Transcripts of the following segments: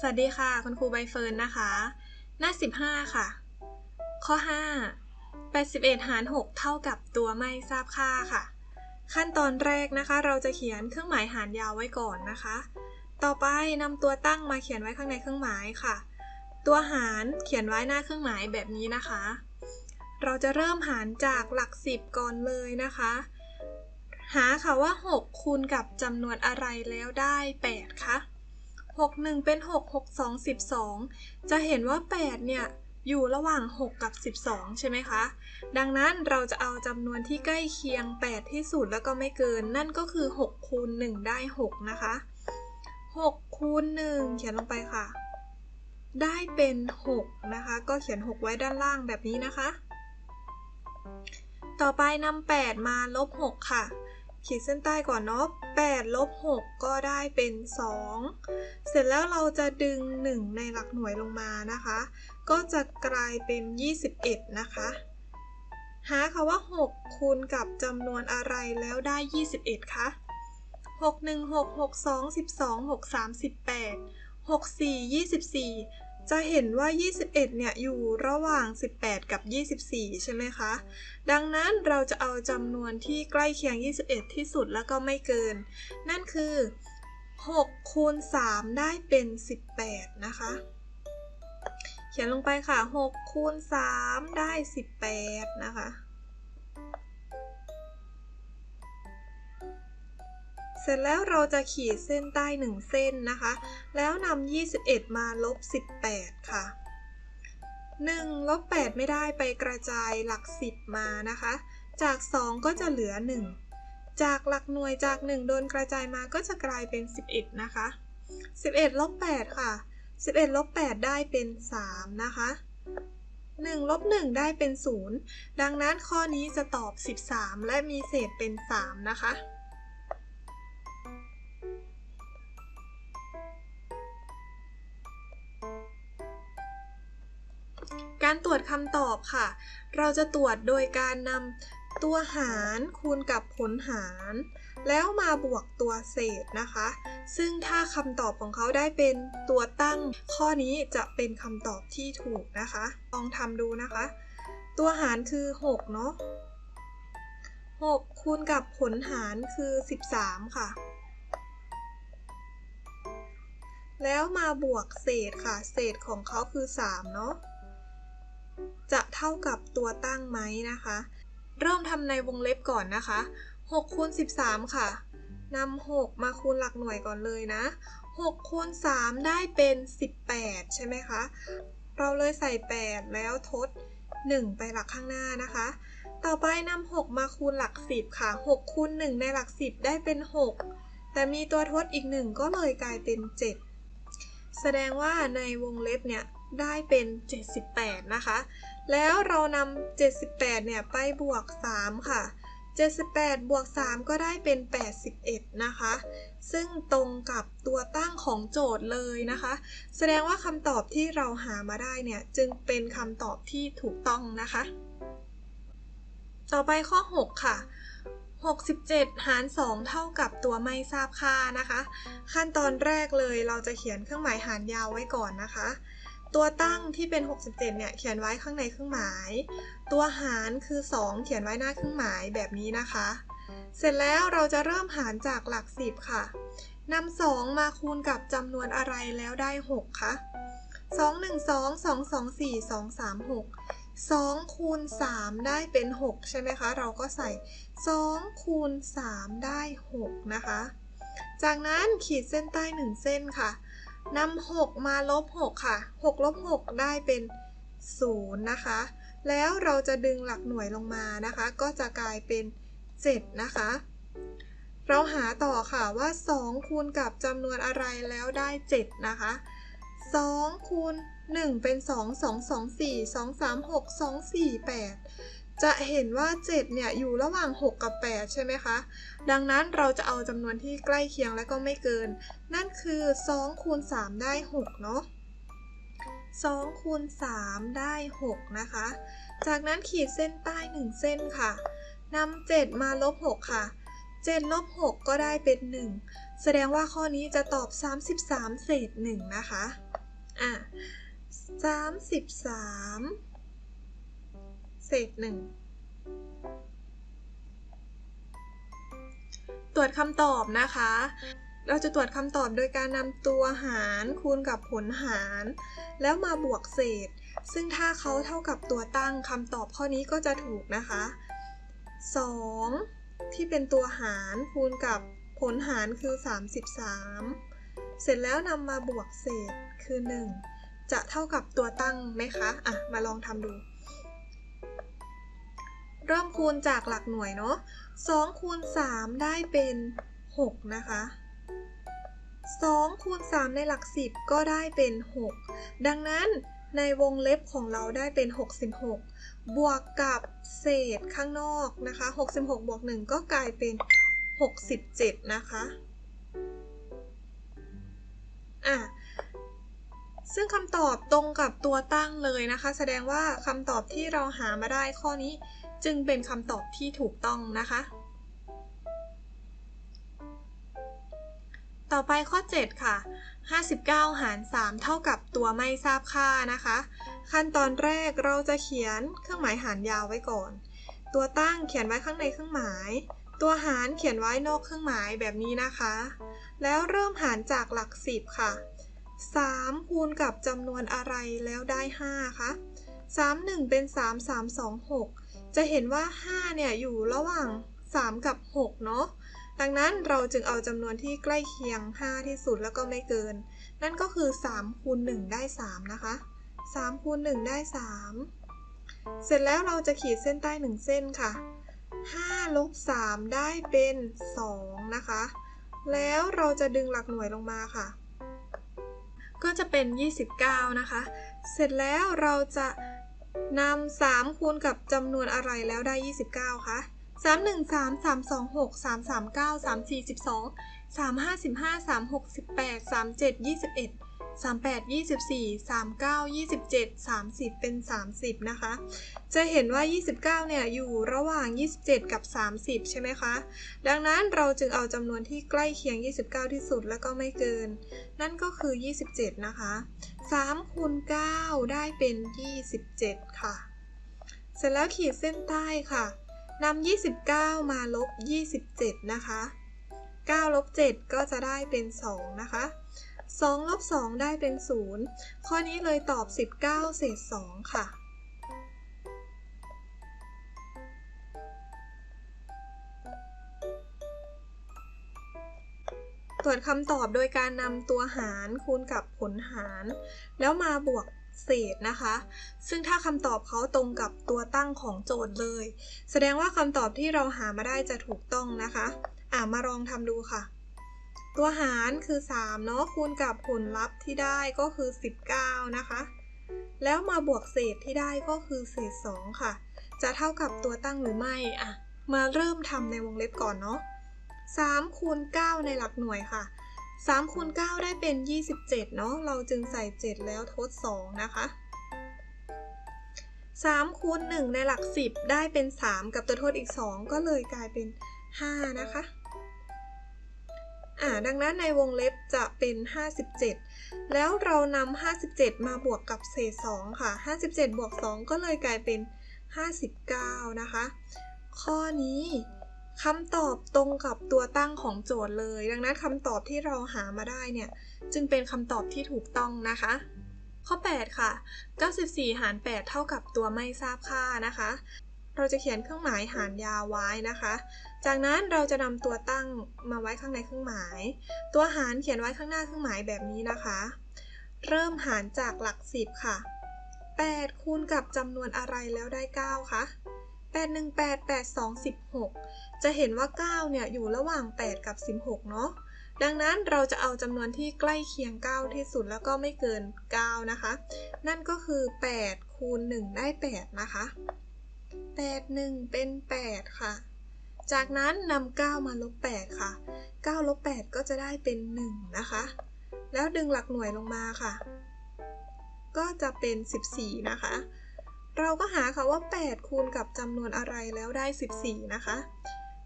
สวัสดีค่ะ คุณครูใบเฟิร์นนะคะ หน้า 15 ค่ะ ข้อ 5 81 หาร 6 เท่ากับตัวไม่ทราบค่าค่ะ ขั้นตอนแรกนะคะ เราจะเขียนเครื่องหมายหารยาวไว้ก่อนนะคะ ต่อไปนำตัวตั้งมาเขียนไว้ข้างในเครื่องหมายค่ะ ตัวหารเขียนไว้หน้าเครื่องหมายแบบนี้นะคะ เราจะเริ่มหารจากหลักสิบก่อนเลยนะคะ หาค่ะว่า 6 คูณกับจำนวนอะไรแล้วได้ 8คะ 6 1 เป็น 6 6 2 12 จะเห็นว่า 8 เนี่ย อยู่ระหว่าง 6 กับ 12 ใช่ไหมคะ ดังนั้นเราจะเอาจำนวนที่ใกล้เคียง 8 ที่สุดแล้วก็ไม่เกิน นั่นก็คือ 6 คูณ 1 ได้ 6 นะคะ 6 คูณ 1 เขียนลงไปค่ะ ได้เป็น 6 นะคะ ก็เขียน 6 ไว้ด้านล่างแบบนี้นะคะ ต่อไปนำ8 มาลบ 6 ค่ะ ขีดเส้นใต้ก่อนเนาะ8ลบ6ก็ได้เป็น 2 เสร็จแล้วเราจะดึง 1 ในหลักหน่วยลงมานะคะ ก็จะกลายเป็น 21 นะคะ หาค่ะว่า 6 คูณกับจำนวนอะไรแล้วได้ 21 คะ 6 1 6 6 2 12 6 3 18 6 4 24 จะเห็นว่า 21 เนี่ย อยู่ระหว่าง 18 กับ 24 ใช่ไหมคะ ดังนั้นเราจะเอาจำนวนที่ใกล้เคียง 21 ที่สุดแล้วก็ไม่เกิน นั่นคือ 6 คูณ 3 ได้เป็น 18 นะคะ เขียนลงไปค่ะ 6 คูณ 3 ได้ 18 นะคะ เสร็จแล้วเราจะขีดเส้นใต้ 1 เส้นนะคะ แล้วนำ21 มาลบ 18 ค่ะ 1 ลบ 8 ไม่ได้ไปกระจายหลัก 10 มานะคะ จาก 2 ก็จะเหลือ 1 จากหลักหน่วยจาก 1 โดนกระจายมาก็จะกลายเป็น 11 นะคะ 11 ลบ 8 ค่ะ 11 ลบ 8 ได้เป็น 3 นะคะ1ลบ1ได้เป็น 0 ดังนั้นข้อนี้จะตอบ 13 และมีเศษเป็น 3 นะคะ การตรวจคำตอบค่ะ เราจะตรวจโดยการนำตัวหารคูณกับผลหาร แล้วมาบวกตัวเศษนะคะ ซึ่งถ้าคำตอบของเขาได้เป็นตัวตั้ง ข้อนี้จะเป็นคำตอบที่ถูกนะคะ ลองทำดูนะคะ ตัวหารคือ 6 เนาะ6คูณกับผลหารคือ 13 ค่ะ แล้วมาบวกเศษค่ะ เศษของเขาคือ 3 เนาะ จะเท่ากับตัวตั้งไหมนะคะ เริ่มทำในวงเล็บก่อนนะคะ6คูณ13 ค่ะนำ6มาคูณหลักหน่วยก่อนเลยนะ6คูณ3ได้เป็น 18 ใช่ไหมคะ เราเลยใส่ 8 แล้วทด 1 ไปหลักข้างหน้านะคะ ต่อไปนำ6มาคูณหลัก 10 ค่ะ6คูณ1ในหลัก 10 ได้เป็น 6 แต่มีตัวทดอีก 1 ก็เลยกลายเป็น 7 แสดงว่าในวงเล็บเนี่ย ได้เป็น 78 นะคะ แล้วเรานำ78 เนี่ย ไปบวก 3 ค่ะ 78 บวก 3 ก็ได้เป็น 81 นะคะ ซึ่งตรงกับตัวตั้งของโจทย์เลยนะคะ แสดงว่าคำตอบที่เราหามาได้เนี่ย จึงเป็นคำตอบที่ถูกต้องนะคะ ต่อไปข้อ 6 ค่ะ67 หาร 2 เท่ากับตัวไม่ทราบค่านะคะ ขั้นตอนแรกเลยเราจะเขียนเครื่องหมายหารยาวไว้ก่อนนะคะ ตัวตั้งที่เป็น 67 เนี่ย เขียนไว้ข้างในเครื่องหมาย ตัวหารคือ 2 เขียนไว้หน้าเครื่องหมายแบบนี้นะคะ เสร็จแล้วเราจะเริ่มหารจากหลัก 10 ค่ะนำ2มาคูณกับจำนวนอะไรแล้วได้ 6 คะ2 1 2 2 2 4 2 3 6 2คูณ3ได้เป็น 6 ใช่ไหมคะ เราก็ใส่ 2คูณ3ได้ 6 นะคะ จากนั้นขีดเส้นใต้ 1 เส้นค่ะ นำ6มาลบ6ค่ะ6ลบ6ได้เป็น0นะคะ แล้วเราจะดึงหลักหน่วยลงมานะคะ ก็จะกลายเป็น 7 นะคะ เราหาต่อค่ะว่า 2 คูณกับจำนวนอะไรแล้วได้ 7 นะคะ 2 คูณ 1 เป็น 2 2 2 4 2 3 6 2 4 8 จะเห็นว่า 7 เนี่ย อยู่ระหว่าง 6 กับ 8 ใช่ไหมคะ ดังนั้นเราจะเอาจำนวนที่ใกล้เคียงและก็ไม่เกิน นั่นคือ 2 คูณ 3 ได้ 6 เนาะ2คูณ 3 ได้ 6 นะคะ จากนั้นขีดเส้นใต้ 1 เส้นค่ะนำ7 มาลบ 6 ค่ะ 7 ลบ 6 ก็ได้เป็น 1 แสดงว่าข้อนี้จะตอบ 33 เศษ 1 นะคะ อะสามสิบสาม เศษหนึ่งตรวจคำตอบนะคะ เราจะตรวจคำตอบโดยการนำตัวหารคูณกับผลหาร แล้วมาบวกเศษ ซึ่งถ้าเขาเท่ากับตัวตั้งคำตอบข้อนี้ก็จะถูกนะคะ 2 ที่เป็นตัวหารคูณกับผลหารคือ 33 เสร็จแล้วนำมาบวกเศษคือ 1 จะเท่ากับตัวตั้งไหมคะ อะ มาลองทำดู เริ่มคูณจากหลักหน่วยเนาะ2คูณ3ได้เป็น 6 นะคะ2คูณ3ในหลัก 10 ก็ได้เป็น 6 ดังนั้นในวงเล็บของเราได้เป็น 66 บวกกับเศษข้างนอกนะคะ 66 บวก 1 ก็กลายเป็น 67 นะคะอะซึ่งคำตอบตรงกับตัวตั้งเลยนะคะ แสดงว่าคำตอบที่เราหามาได้ข้อนี้ จึงเป็นคำตอบที่ถูกต้องนะคะ ต่อไปข้อ 7 ค่ะ 59 หาร 3 เท่ากับตัวไม่ทราบค่านะคะ ขั้นตอนแรกเราจะเขียนเครื่องหมายหารยาวไว้ก่อน ตัวตั้งเขียนไว้ข้างในเครื่องหมาย ตัวหารเขียนไว้นอกเครื่องหมายแบบนี้นะคะ แล้วเริ่มหารจากหลัก 10 ค่ะ 3 คูณกับจำนวนอะไรแล้วได้ 5 คะ3 1 เป็น 3 3 2 6 จะเห็นว่า 5 เนี่ย อยู่ระหว่าง 3 กับ 6 เนาะดังนั้นเราจึงเอาจำนวนที่ใกล้เคียง 5 ที่สุดแล้วก็ไม่เกิน นั่นก็คือ 3 คูณ 1 ได้ 3 นะคะ 3 คูณ 1 ได้ 3 เสร็จแล้วเราจะขีดเส้นใต้ 1 เส้นค่ะ 5 ลบ 3 ได้เป็น 2 นะคะ แล้วเราจะดึงหลักหน่วยลงมาค่ะ ก็จะเป็น 29 นะคะ เสร็จแล้วเราจะ นำสามคูณกับจำนวนอะไรแล้วได้ยี่สิบเก้าคะสามหนึ่งสามสามสองหกสามสามเก้าสามสี่สิบสองสามห้าสิบห้าสามหกสิบแปดสามเจ็ดยี่สิบเอ็ด สามแปดยี่สิบสี่สามเก้ายี่สิบเจ็ดสามสิบเป็นสามสิบนะคะ จะเห็นว่ายี่สิบเก้าเนี่ย อยู่ระหว่างยี่สิบเจ็ดกับสามสิบใช่ไหมคะ ดังนั้นเราจึงเอาจำนวนที่ใกล้เคียง 29 ที่สุดแล้วก็ไม่เกิน นั่นก็คือ 27 นะคะ 3คูณ9ได้เป็น 27 ค่ะ เสร็จแล้วขีดเส้นใต้ค่ะนำ29 มาลบ 27 นะคะ 9 ลบ 7 ก็จะได้เป็น 2 นะคะ 2ลบ2ได้เป็น 0 ข้อนี้เลยตอบ 19 เศษ 2 ค่ะ ตรวจคำตอบโดยการนำตัวหารคูณกับผลหาร แล้วมาบวกเศษนะคะ ซึ่งถ้าคำตอบเขาตรงกับตัวตั้งของโจทย์เลย แสดงว่าคำตอบที่เราหามาได้จะถูกต้องนะคะ อ่ามาลองทำดูค่ะ ตัวหารคือ 3 เนาะคูณกับผลลัพธ์ที่ได้ก็คือ 19 นะคะ แล้วมาบวกเศษที่ได้ก็คือเศษ 2 ค่ะ จะเท่ากับตัวตั้งหรือไม่อะมาเริ่มทำในวงเล็บก่อนเนาะ3คูณ9ในหลักหน่วยค่ะ3คูณ9ได้เป็น 27 เนาะเราจึงใส่ 7 แล้วทด 2 นะคะ3คูณ1ในหลัก 10 ได้เป็น 3 กับตัวทดอีก 2 ก็เลยกลายเป็น 5 นะคะ อ่าดังนั้นในวงเล็บจะเป็น 57 แล้วเรานำ57 มาบวกกับเศษ 2 ค่ะ 57 บวก 2 ก็เลยกลายเป็น 59 นะคะ ข้อนี้คำตอบตรงกับตัวตั้งของโจทย์เลย ดังนั้นคำตอบที่เราหามาได้เนี่ย จึงเป็นคำตอบที่ถูกต้องนะคะ ข้อ 8 ค่ะ 94 หาร 8 เท่ากับตัวไม่ทราบค่านะคะ เราจะเขียนเครื่องหมายหารยาวไว้นะคะ จากนั้นเราจะนำตัวตั้งมาไว้ข้างในเครื่องหมาย ตัวหารเขียนไว้ข้างหน้าเครื่องหมายแบบนี้นะคะ เริ่มหารจากหลัก 10 ค่ะ 8 คูณกับจำนวนอะไรแล้วได้ 9 คะ8 1 8 8 2 16 จะเห็นว่า 9 เนี่ยอยู่ระหว่าง 8 กับ 16 เนาะดังนั้นเราจะเอาจำนวนที่ใกล้เคียง 9 ที่สุดแล้วก็ไม่เกิน 9 นะคะ นั่นก็คือ 8 คูณ 1 ได้ 8 นะคะ 8 1 เป็น 8 ค่ะ จากนั้นนำ9มาลบ8ค่ะ9ลบ8ก็จะได้เป็น 1 นะคะ แล้วดึงหลักหน่วยลงมาค่ะ ก็จะเป็น 14 นะคะ เราก็หาค่ะว่า 8 คูณกับจำนวนอะไรแล้วได้ 14 นะคะ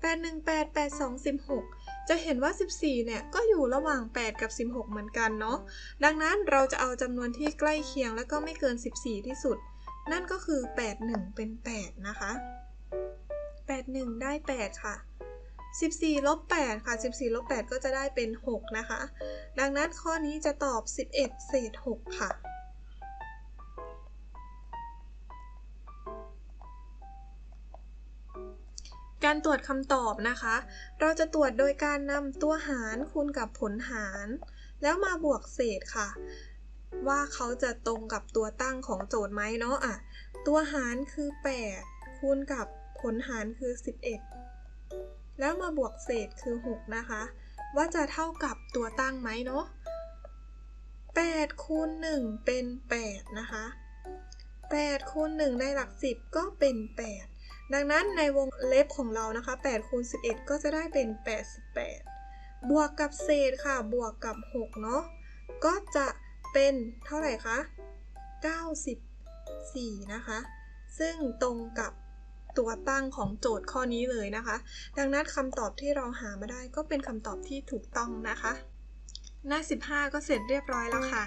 8 1 8 8 2 16 จะเห็นว่า 14 เนี่ย ก็อยู่ระหว่าง 8 กับ 16 เหมือนกันเนาะ ดังนั้นเราจะเอาจำนวนที่ใกล้เคียงและก็ไม่เกิน 14 ที่สุด นั่นก็คือ 8 1 เป็น 8 นะคะ 8 1 ได้ 8 ค่ะ 14 ลบ 8 ค่ะ 14 ลบ 8 ก็จะได้เป็น 6 นะคะ ดังนั้นข้อนี้จะตอบ 11 เศษ 6 ค่ะการตรวจคำตอบนะคะ เราจะตรวจโดยการนำตัวหารคูณกับผลหาร แล้วมาบวกเศษค่ะ ว่าเขาจะตรงกับตัวตั้งของโจทย์ไหมเนาะอะ ตัวหารคือ 8 คูณกับ ผลหารคือ 11 แล้วมาบวกเศษคือ 6 นะคะ ว่าจะเท่ากับตัวตั้งไหมเนาะ8คูณ1เป็น 8 นะคะ8คูณ1ในหลัก 10 ก็เป็น 8 ดังนั้นในวงเล็บของเรานะคะ8คูณ11 ก็จะได้เป็น 88 บวกกับเศษค่ะ บวกกับ 6 เนาะ ก็จะเป็นเท่าไหร่คะ94 นะคะ ซึ่งตรงกับ ตัวตั้งของโจทย์ข้อนี้เลยนะคะ ดังนั้นคำตอบที่เราหามาได้ก็เป็นคำตอบที่ถูกต้องนะคะ หน้า 15 ก็เสร็จเรียบร้อยแล้วค่ะ